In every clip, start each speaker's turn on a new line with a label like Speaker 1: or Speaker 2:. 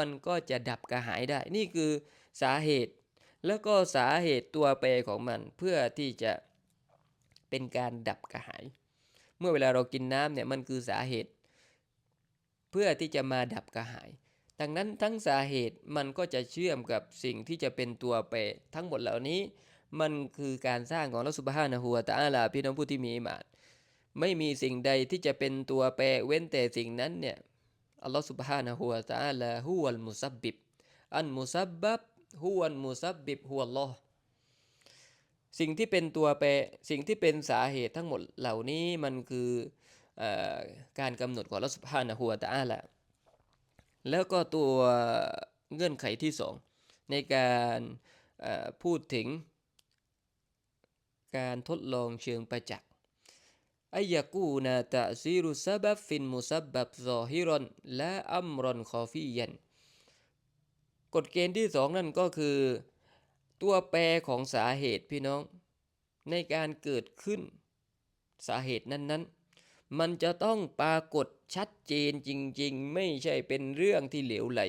Speaker 1: มันก็จะดับกระหายได้ นี่คือสาเหตุ แล้วก็สาเหตุตัวแปรของมันเพื่อที่จะเป็นการดับกระหาย เมื่อเวลาเรากินน้ำเนี่ยมันคือสาเหตุ เพื่อที่จะมาดับกระหาย ดังนั้นทั้งสาเหตุมันก็จะเชื่อมกับสิ่งที่จะเป็นตัวแปรทั้งหมดเหล่านี้ มันคือการสร้างของรัสุบฮานะฮูวตะอาลาพี่น้องผู้ที่มีอิมานไม่มีสิ่งใดที่จะเป็นตัวแปรเว้นแต่สิ่งนั้นเนี่ย อัลลอฮฺสุบฮานะฮูวะตะอาลาฮุวัลมุซับบิบอันมุซับบับฮุวัลมุซับบิบฮุวัลลอฮ์สิ่งที่เป็นตัวแปรสิ่งที่เป็นสาเหตุทั้งหมดเหล่านี้มันคืออการกำหนดของอัลลอฮฺสุบฮานะฮูวะตะอาลาแล้วก็ตัวเงื่อนไขที่สองในการพูดถึงการทดลองเชิงประจักษ์ อายะกูนาตะซีรุซับับฟินมุซับบับซอฮิรอนและอัมรอนคอฟียันกฎเกณฑ์ที่สองนั่นก็คือ ตัวแปรของสาเหตุพี่น้อง ในการเกิดขึ้น สาเหตุนั้นๆ มันจะต้องปรากฏชัดเจนจริง ๆ ไม่ใช่เป็นเรื่องที่เหลวไหล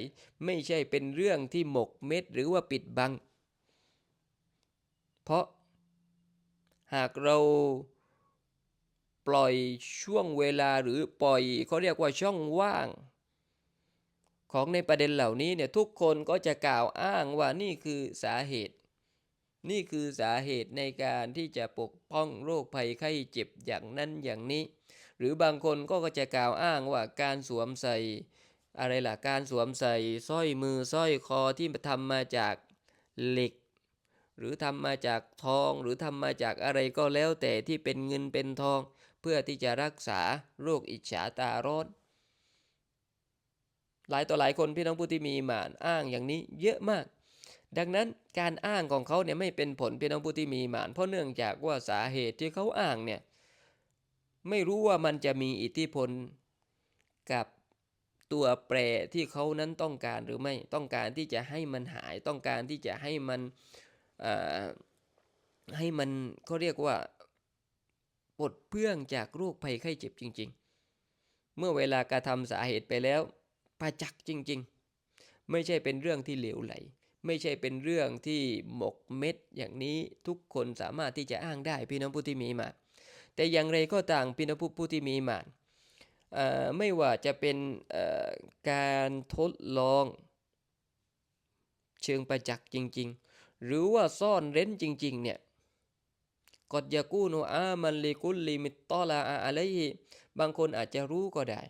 Speaker 1: ไม่ใช่เป็นเรื่องที่หมกเม็ดหรือว่าปิดบัง เพราะหากเรา ปล่อยช่วงเวลาหรือปล่อยเขาเรียกว่าช่องว่าง ของในประเด็นเหล่านี้เนี่ยทุกคนก็จะกล่าวอ้างว่านี่คือสาเหตุ นี่คือสาเหตุในการที่จะปกป้องโรคภัยไข้เจ็บอย่างนั้นอย่างนี้ หรือบางคนก็จะกล่าวอ้างว่าการสวมใส่ อะไรล่ะการสวมใส่สร้อยมือสร้อยคอที่ทำมาจากเหล็กหรือทำมาจากทองหรือทำมาจากอะไรก็แล้วแต่ที่เป็นเงินเป็นทอง เพื่อที่จะรักษาโรคอิจฉาตาร้อนหลายต่อหลายคนพี่น้องผู้ที่มีหมานอ้างอย่างนี้เยอะมาก ดังนั้นการอ้างของเขาเนี่ยไม่เป็นผลพี่น้องผู้ที่มีหมาน เพราะเนื่องจากว่าสาเหตุที่เขาอ้างเนี่ยไม่รู้ว่ามันจะมีอิทธิพลกับตัวแปรที่เขานั้นต้องการหรือไม่ต้องการที่จะให้มันหายต้องการที่จะให้มันให้มันเขาเรียกว่า ปลดเพื่องจากโรคภัยไข้เจ็บจริง ๆ เมื่อเวลากระทำสาเหตุไปแล้วประจักษ์จริง ๆ ไม่ใช่เป็นเรื่องที่เหลวไหล ไม่ใช่เป็นเรื่องที่หมกเม็ดอย่างนี้ทุกคนสามารถที่จะอ้างได้พี่น้องผู้ที่มีมา แต่อย่างไรก็ต่างพี่น้องผู้ที่มีมาไม่ว่าจะเป็นการทดลอง เชิงประจักษ์จริง ๆ หรือว่าซ่อนเร้นจริง ๆ เนี่ย กดยากูนูอามันลิกุลลิมิตตอลาอาอะไรบางคนอาจจะรู้ก็ได้